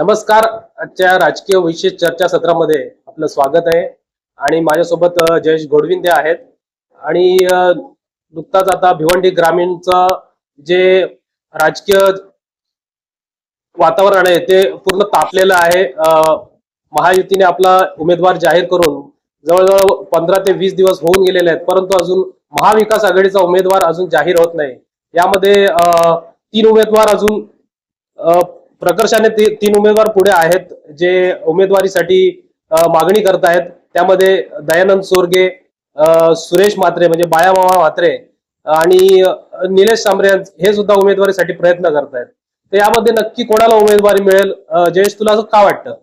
नमस्कार. आजच्या राजकीय विशेष चर्चा सत्रामध्ये आपलं स्वागत आहे. आणि माझ्यासोबत जयेश घोडविंदे आहेत. आणि नुकताच आता भिवंडी ग्रामीणचं जे राजकीय वातावरण आहे ते पूर्ण तापलेलं आहे. महायुतीने आपला उमेदवार जाहीर करून जवळजवळ पंधरा ते वीस दिवस होऊन गेलेले आहेत. परंतु अजून महाविकास आघाडीचा उमेदवार अजून जाहीर होत नाही. यामध्ये तीन उमेदवार अजून प्रकर्षाने तीन उमेदवार पुढे आहेत जे उमेदवारीसाठी मागणी करत आहेत. त्यामध्ये दयानंद सोरगे सुरेश म्हात्रे म्हणजे बाळामामा म्हात्रे आणि निलेश सांबरे हे सुद्धा उमेदवारीसाठी प्रयत्न करत आहेत तर यामध्ये नक्की कोणाला उमेदवारी मिळेल? जयेश तुला असं का वाटतं?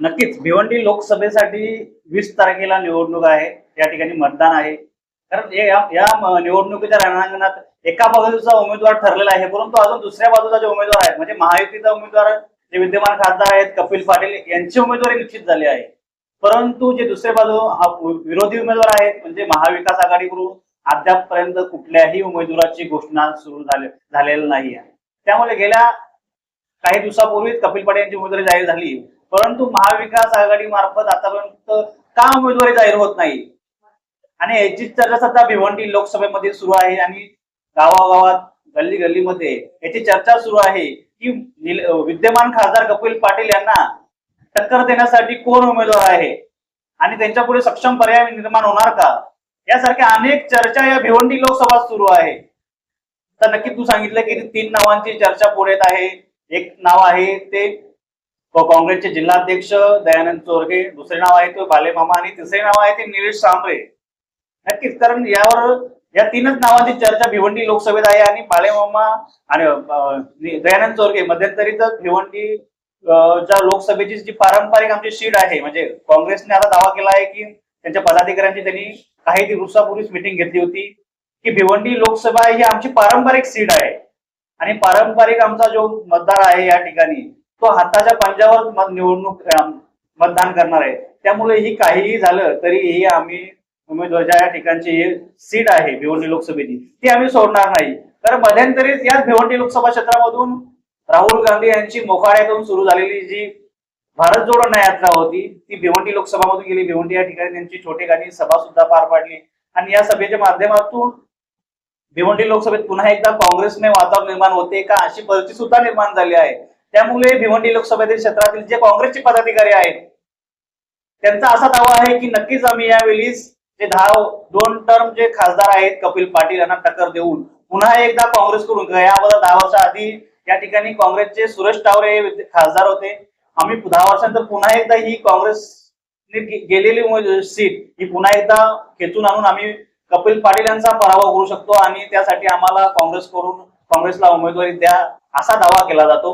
नक्कीच. भिवंडी लोकसभेसाठी वीस तारखेला निवडणूक आहे. या ठिकाणी मतदान आहे. कारण या निवडणुकीच्या रणांगणात एका बाजूचा उमेदवार ठरलेला आहे परंतु अजून दुसऱ्या बाजूचा जे उमेदवार आहेत म्हणजे महायुतीचा उमेदवार जे विद्यमान खासदार आहेत कपिल पाटील यांची उमेदवारी निश्चित झाली आहे. परंतु जे दुसऱ्या बाजू विरोधी उमेदवार आहेत म्हणजे महाविकास आघाडीकडून अद्यापपर्यंत कुठल्याही उमेदवाराची घोषणा सुरू झालेली नाही आहे. त्यामुळे गेल्या काही दिवसापूर्वीच कपिल पाटील यांची उमेदवारी जाहीर झाली. परंतु महाविकास आघाडी मार्फत आतापर्यंत का उमेदवारी जाहीर होत नाही? आणि याची चर्चा सध्या भिवंडी लोकसभेमध्ये सुरू आहे आणि गावागावात गल्ली गल्लीमध्ये याची चर्चा सुरू आहे की विद्यमान खासदार कपिल पाटील यांना टक्कर देण्यासाठी कोण उमेदवार आहे? आणि त्यांच्या पुढे सक्षम पर्याय निर्माण होणार का? यासारख्या अनेक चर्चा या भिवंडी लोकसभा सुरू आहे. तर नक्की तू सांगितलं की तीन नावांची चर्चा पुढे येत आहे. एक नाव आहे ते काँग्रेसचे जिल्हाध्यक्ष दयानंद चोरगे दुसरे नाव आहे ते बालेमामा आणि तिसरे नाव आहे ते निलेश सांबरे नक्कीच कारण यावर या तीनच नावांची चर्चा भिवंडी लोकसभेत आहे आणि बालेमामा आणि दयानंद चोरगे मध्यंतरीच भिवंडी च्या लोकसभेची जी पारंपरिक आमची सीट आहे म्हणजे काँग्रेसने आता दावा केला आहे की त्यांच्या पदाधिकाऱ्यांची त्यांनी काही दिवसापूर्वीच मिटिंग घेतली होती की भिवंडी लोकसभा ही आमची पारंपरिक सीट आहे. आणि पारंपरिक आमचा जो मतदार आहे या ठिकाणी तो हाताच्या पंजावर मत निवडणूक मतदान करणार आहे. त्यामुळे ही काहीही झालं तरी ही आम्ही उमेदवारच्या या ठिकाणची सीट आहे भिवंडी लोकसभेची ती आम्ही सोडणार नाही. तर मध्यंतरीच याच भिवंडी लोकसभा क्षेत्रामधून राहुल गांधी यांची मोखाड्यातून सुरू झालेली जी भारत जोडो यात्रा होती ती भिवंडी लोकसभामधून गेली. भिवंडी या ठिकाणी त्यांची छोटेखानी सभा सुद्धा पार पाडली. आणि या सभेच्या माध्यमातून भिवंडी लोकसभेत पुन्हा एकदा काँग्रेसने वातावरण निर्माण होते का अशी परिस्थिती सुद्धा निर्माण झाली आहे. त्यामुळे भिवंडी लोकसभेतील क्षेत्रातील जे काँग्रेसचे पदाधिकारी आहेत त्यांचा असा दावा आहे की नक्कीच आम्ही यावेळी ते दहा दोन टर्म जे खासदार आहेत कपिल पाटील यांना टक्कर देऊन पुन्हा एकदा काँग्रेसकडून या अगोदर दहा वर्षा आधी या ठिकाणी काँग्रेसचे सुरेश टावरे हे खासदार होते. आम्ही दहा वर्षानंतर पुन्हा एकदा ही काँग्रेस गेलेली सीट ही पुन्हा एकदा खेचून आणून आम्ही कपिल पाटील यांचा पराभव करू शकतो आणि त्यासाठी आम्हाला काँग्रेसकडून काँग्रेसला उमेदवारी द्या असा दावा केला जातो.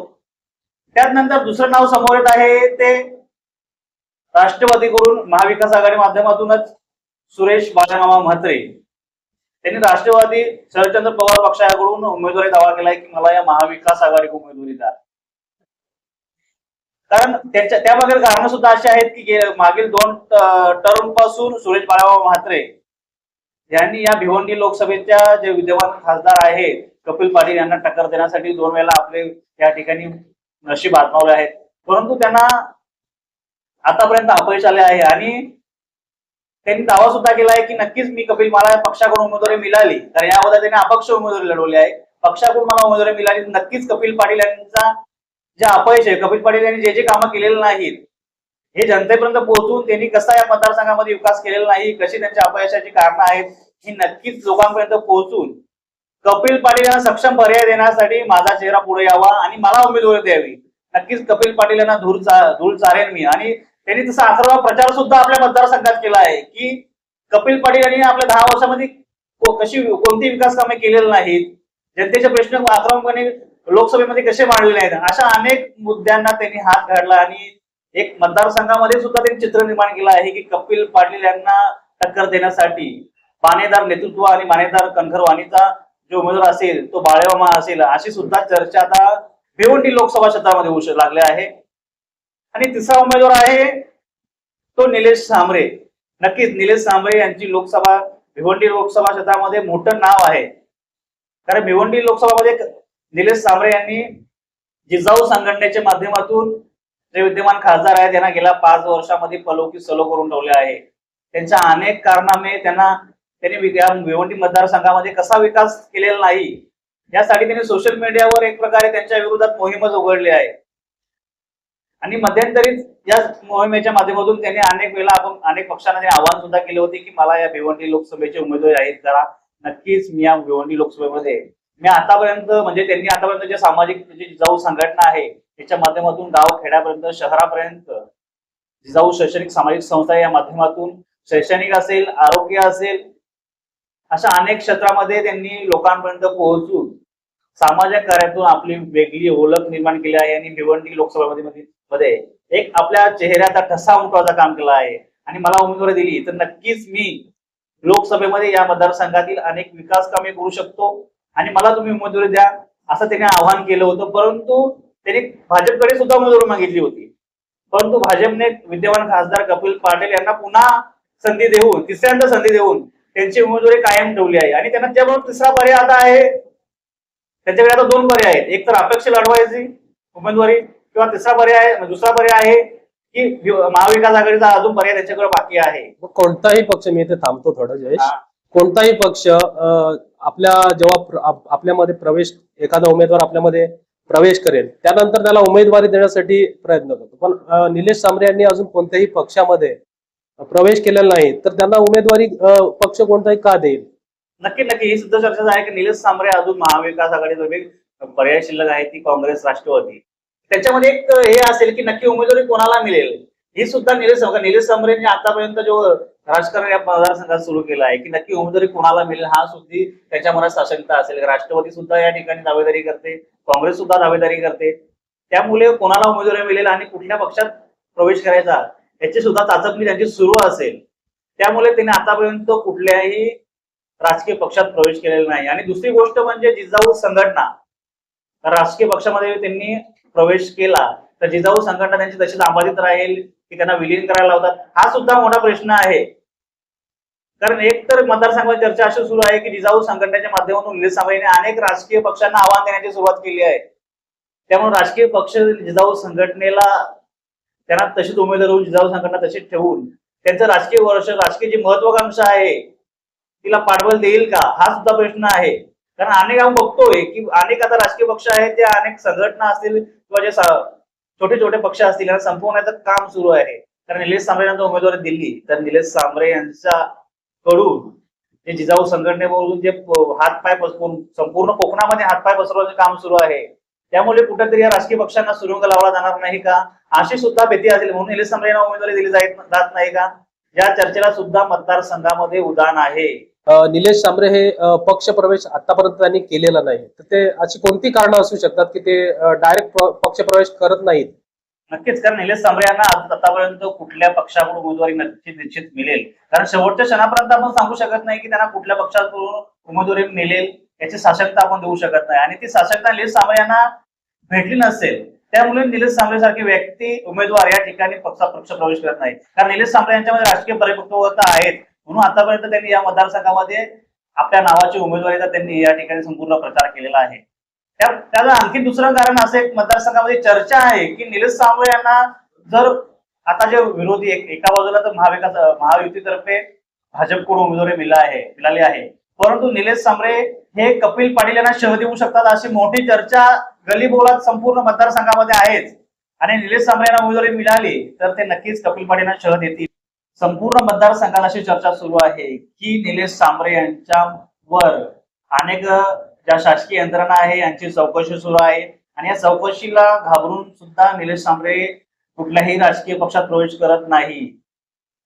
त्यानंतर दुसरं नाव समोर येत आहे ते राष्ट्रवादीकडून महाविकास आघाडी माध्यमातूनच सुरेश बाळामामा म्हात्रे. त्यांनी राष्ट्रवादी शरदचंद्र पवार पक्षाकडून उमेदवारी दावा केलाय की मला या महाविकास आघाडी उमेदवारी द्या. कारण त्या त्यामागील कारण सुद्धा अशी आहेत की मागील दोन टर्मपासून सुरेश बाळामामा म्हात्रे यांनी या भिवंडी लोकसभेच्या जे विद्यमान खासदार आहेत कपिल पाटील यांना टक्कर देण्यासाठी दोन वेळा आपले या ठिकाणी नशीब आजमावले आहेत. परंतु त्यांना आतापर्यंत अपयश आले आहे आणि त्यांनी दावा सुद्धा केला आहे की नक्कीच मी कपिल मला पक्षाकडून उमेदवारी मिळाली. तर या अगोदर त्यांनी अपक्ष उमेदवारी लढवली आहे. पक्षाकडून मला उमेदवारी मिळाली. नक्कीच कपिल पाटील यांचा जे अपयश आहे कपिल पाटील यांनी जे जे कामं केलेले नाहीत हे जनतेपर्यंत पोहोचून त्यांनी कसा या मतदारसंघामध्ये विकास केलेला नाही कशी त्यांच्या अपयशाची कारणं आहेत ही नक्कीच लोकांपर्यंत पोहोचून कपिल पाटील यांना सक्षम पर्याय देण्यासाठी माझा चेहरा पुढे यावा आणि मला उमेदवारी द्यावी. नक्कीच कपिल पाटील यांना धूर चा- धूळ चारेन मी. आणि त्यांनी तसा अकरावा प्रचार सुद्धा आपल्या मतदारसंघात केला आहे की कपिल पाटील यांनी आपल्या दहा वर्षामध्ये कशी कोणती विकास कामे केलेली नाहीत? जनतेचे प्रश्न आक्रमकपणे लोकसभेमध्ये कसे मांडलेले नाहीत? अशा अनेक मुद्द्यांना त्यांनी हात घातला आणि एक मतदारसंघामध्ये सुद्धा त्यांनी चित्र निर्माण केलं आहे की कपिल पाटील यांना टक्कर देण्यासाठी मानेदार नेतृत्व आणि मानेदार कणखरवाणीचा जो उमेदवार असेल तो बाळेवामा असेल अशी सुद्धा चर्चा आता भिवंडी लोकसभा क्षेत्रामध्ये होऊ लागले आहे. आणि तिसरा उमेदवार आहे तो निलेश सांबरे नक्कीच निलेश सांबरे यांची लोकसभा भिवंडी लोकसभा क्षेत्रामध्ये मोठं नाव आहे. कारण भिवंडी लोकसभामध्ये निलेश सांबरे यांनी जिजाऊ संघटनेच्या माध्यमातून जे विद्यमान खासदार आहेत त्यांना गेल्या पाच वर्षामध्ये पलोकी सलो करून ठेवले आहे. त्यांच्या अनेक कारणामे त्यांना त्यांनी भिवंडी मतदारसंघामध्ये कसा विकास केलेला नाही यासाठी त्यांनी सोशल मीडियावर एक प्रकारे त्यांच्या विरोधात मोहीमच उघडली आहे. आणि मध्यंतरीच या मोहिमेच्या माध्यमातून त्यांनी अनेक वेळेला आपण अनेक पक्षांना त्यांनी सुद्धा केले होते की मला या भिवंडी लोकसभेचे उमेदवार जाहीर करा. नक्कीच मी या भिवंडी लोकसभेमध्ये मी आतापर्यंत म्हणजे त्यांनी आतापर्यंत जे सामाजिक जी जाऊ संघटना आहे त्याच्या माध्यमातून गाव खेड्यापर्यंत शहरापर्यंत जिजाऊ शैक्षणिक सामाजिक संस्था या माध्यमातून शैक्षणिक असेल आरोग्य असेल अशा अनेक क्षेत्रामध्ये त्यांनी लोकांपर्यंत पोहोचून सामाजिक कार्यातून आपली वेगळी ओळख निर्माण केली आहे आणि भिवंडी लोकसभेमध्ये मध्ये- एक आपल्या चेहऱ्याचा ठसा उमटवायचं काम केलं आहे. आणि मला उमेदवारी दिली. तर नक्कीच मी लोकसभेमध्ये या मतदारसंघातील अनेक विकास कामे करू शकतो. आणि मला तुम्ही उमेदवारी द्या असं त्यांनी आवाहन केलं होतं. परंतु त्यांनी भाजपकडे सुद्धा उमेदवारी मागितली होती. परंतु भाजपने विद्यमान खासदार कपिल पाटील यांना पुन्हा संधी देऊन तिसऱ्यांदा संधी देऊन त्यांची उमेदवारी कायम ठेवली आहे. आणि त्यांना त्यामुळे तिसरा पर्याय आता आहे. त्यांच्याकडे आता दोन पर्याय आहेत. एक तर अपेक्षा लढवायची उमेदवारी किंवा तिसरा पर्याय आहे दुसरा पर्याय आहे की महाविकास आघाडीचा अजून पर्याय त्यांच्याकडे बाकी आहे. मग कोणताही पक्ष मी इथे थांबतो थोडं जयेश. कोणताही पक्ष आपल्या जेव्हा आपल्यामध्ये प्रवेश एखादा उमेदवार आपल्यामध्ये प्रवेश करेल त्यानंतर त्याला उमेदवारी देण्यासाठी प्रयत्न करतो. पण निलेश सांबरे यांनी अजून कोणत्याही पक्षामध्ये प्रवेश केलेला नाही तर त्यांना उमेदवारी पक्ष कोणताही का देईल? नक्की नक्की. ही सुद्धा चर्चा आहे की निलेश सांबरे अजून महाविकास आघाडीमध्ये पर्याय शिल्लक आहे ती काँग्रेस राष्ट्रवादी. त्याच्यामध्ये एक हे असेल की नक्की उमेदवारी कोणाला मिळेल? ही सुद्धा निलेश निलेश सांबरेंनी आतापर्यंत जो राजकारण या मतदारसंघात सुरू केला आहे की नक्की उमेदवारी कोणाला मिळेल हा सुद्धा त्याच्या मनात साशंकता असेल. राष्ट्रवादी सुद्धा या ठिकाणी दावेदारी करते काँग्रेस सुद्धा दावेदारी करते. त्यामुळे कोणाला उमेदवारी मिळेल आणि कुठल्या पक्षात प्रवेश करायचा याची सुद्धा चाचपणी त्यांची सुरू असेल. त्यामुळे त्यांनी आतापर्यंत कुठल्याही राजकीय पक्षात प्रवेश केलेला नाही. आणि दुसरी गोष्ट म्हणजे जिजाऊ संघटना. तर राजकीय पक्षामध्ये त्यांनी प्रवेश केला तर जिजाऊ संघटना त्यांची तशीच राहील की त्यांना विलीन करायला लावतात. हा सुद्धा मोठा प्रश्न आहे. कारण एक तर मतदारसंघात चर्चा अशी सुरू आहे की जिजाऊ संघटनेच्या माध्यमातून निलेश सांबरे अनेक राजकीय पक्षांना आव्हान देण्याची सुरुवात केली आहे. त्यामुळे राजकीय पक्ष जिजाऊ संघटनेला त्यांना तशीच उमेदवार होऊन जिजाऊ संघटना तशीच ठेवून त्यांचं राजकीय वर्ष राजकीय जी महत्वाकांक्षा आहे तिला पाठबळ देईल का? हा सुद्धा प्रश्न आहे. कारण अनेक आपण बघतोय की अनेक आता राजकीय पक्ष आहेत ते अनेक संघटना असतील किंवा जे छोटे छोटे पक्ष असतील यांना संपवण्याचं काम सुरू आहे. कारण निलेश सांबरे यांचा उमेदवारी दिली तर निलेश सांबरे यांच्या कडून जे जिजाऊ संघटनेवरून जे हातपाय पसरून संपूर्ण कोकणामध्ये हातपाय पसरवण्याचे काम सुरू आहे. त्यामुळे कुठेतरी या राजकीय पक्षांना सुरुंग लावला जाणार नाही का? अशी सुद्धा भीती असेल म्हणून निलेश सांबरे यांना उमेदवारी दिली जात नाही का? या चर्चेला सुद्धा मतदारसंघामध्ये उदाहरण आहे. निलेश सांबरे हे पक्ष प्रवेश आतापर्यंत त्यांनी केलेला नाही. तर ते अशी कोणती कारणं असू शकतात की ते डायरेक्ट पक्ष प्रवेश करत नाहीत? नक्कीच कारण निलेश सांबरे यांना आतापर्यंत कुठल्या पक्षाकडून उमेदवारी नक्कीच निश्चित मिळेल? कारण शेवटच्या क्षणापर्यंत आपण सांगू शकत नाही की त्यांना कुठल्या पक्षाकडून उमेदवारी मिळेल याची साशंकता आपण देऊ शकत नाही. आणि ती साशंकता निलेश सांबरे यांना भेटली नसेल त्यामुळे निलेश सांबरे सारखे व्यक्ती उमेदवार या ठिकाणी पक्ष पक्ष प्रवेश करत नाही कारण निलेश सांबरे यांच्यामध्ये राजकीय परिपक्वता आहेत. म्हणून आतापर्यंत त्यांनी या मतदारसंघामध्ये आपल्या नावाची उमेदवारीचा त्यांनी या ठिकाणी संपूर्ण प्रचार केलेला आहे. त्याचं आणखी दुसरं कारण असं एक मतदारसंघामध्ये चर्चा आहे की निलेश सांबळे यांना जर आता जे विरोधी एक- एका बाजूला तर महाविकास महायुतीतर्फे भाजपकडून उमेदवारी मिळाली आहे मिळाली आहे. परंतु निलेश सांबरे हे कपिल पाटील यांना शह देऊ शकतात अशी मोठी चर्चा गलीबोलात संपूर्ण मतदारसंघामध्ये आहेच. आणि निलेश सांबरे यांना उमेदवारी मिळाली तर ते नक्कीच कपिल पाटील यांना शह देतील. संपूर्ण मतदारसंघाला अशी चर्चा सुरू आहे. की निलेश सांबरे यांच्यावर अनेक ज्या शासकीय यंत्रणा आहे यांची चौकशी सुरू आहे. आणि या चौकशीला घाबरून सुद्धा निलेश सांबरे कुठल्याही राजकीय पक्षात प्रवेश करत नाही.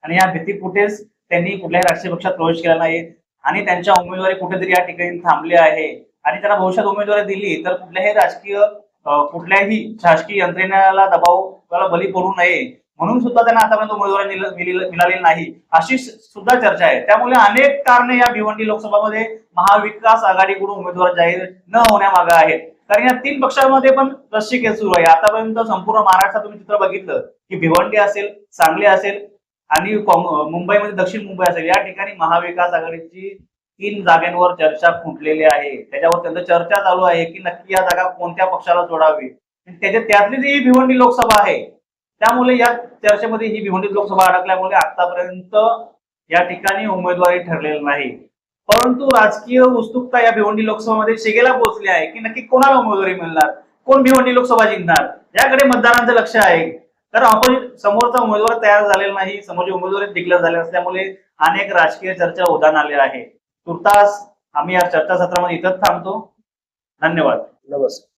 आणि या भीतीपुठेच त्यांनी कुठल्याही राजकीय पक्षात प्रवेश केला नाही. आणि त्यांच्या उमेदवारी कुठेतरी या ठिकाणी थांबली आहे. आणि त्यांना भविष्यात उमेदवारी दिली तर कुठल्याही राजकीय कुठल्याही शासकीय यंत्रणेला दबाव बली पडू नये. म्हणून सुद्धा त्यांना आतापर्यंत उमेदवारी मिळालेली नाही. अशी सुद्धा चर्चा आहे. त्यामुळे अनेक कारणे या भिवंडी लोकसभामध्ये महाविकास आघाडीकडून उमेदवार जाहीर न होण्यामागे आहेत. कारण या तीन पक्षांमध्ये पण रस्सीखेच सुरू आहे. आतापर्यंत संपूर्ण महाराष्ट्रात तुम्ही चित्र बघितलं की भिवंडी असेल सांगली असेल आणि मुंबईमध्ये दक्षिण मुंबई असेल या ठिकाणी महाविकास आघाडीची तीन जागांवर चर्चा फुटलेली आहे. त्याच्यावर त्यांचं चर्चा चालू आहे की नक्की या जागा कोणत्या पक्षाला जोडावी? त्याच्या त्यातली जी भिवंडी लोकसभा आहे त्यामुळे या चर्चेमध्ये ही भिवंडी लोकसभा अडकल्यामुळे आतापर्यंत या ठिकाणी उमेदवारी ठरलेली नाही. परंतु राजकीय उत्सुकता या भिवंडी लोकसभामध्ये शिगेला पोहोचली आहे की नक्की कोणाला उमेदवारी मिळणार? कोण भिवंडी लोकसभा जिंकणार? याकडे मतदारांचं लक्ष आहे. कारण आपण समोरचा उमेदवार तयार झालेला नाही समोरचे उमेदवार डिक्लेअर झाले असल्यामुळे अनेक राजकीय चर्चा उदाहरण आले आहे. तुर्तास आम्ही या चर्चासत्रामध्ये इथंच थांबतो. धन्यवाद. नमस्कार.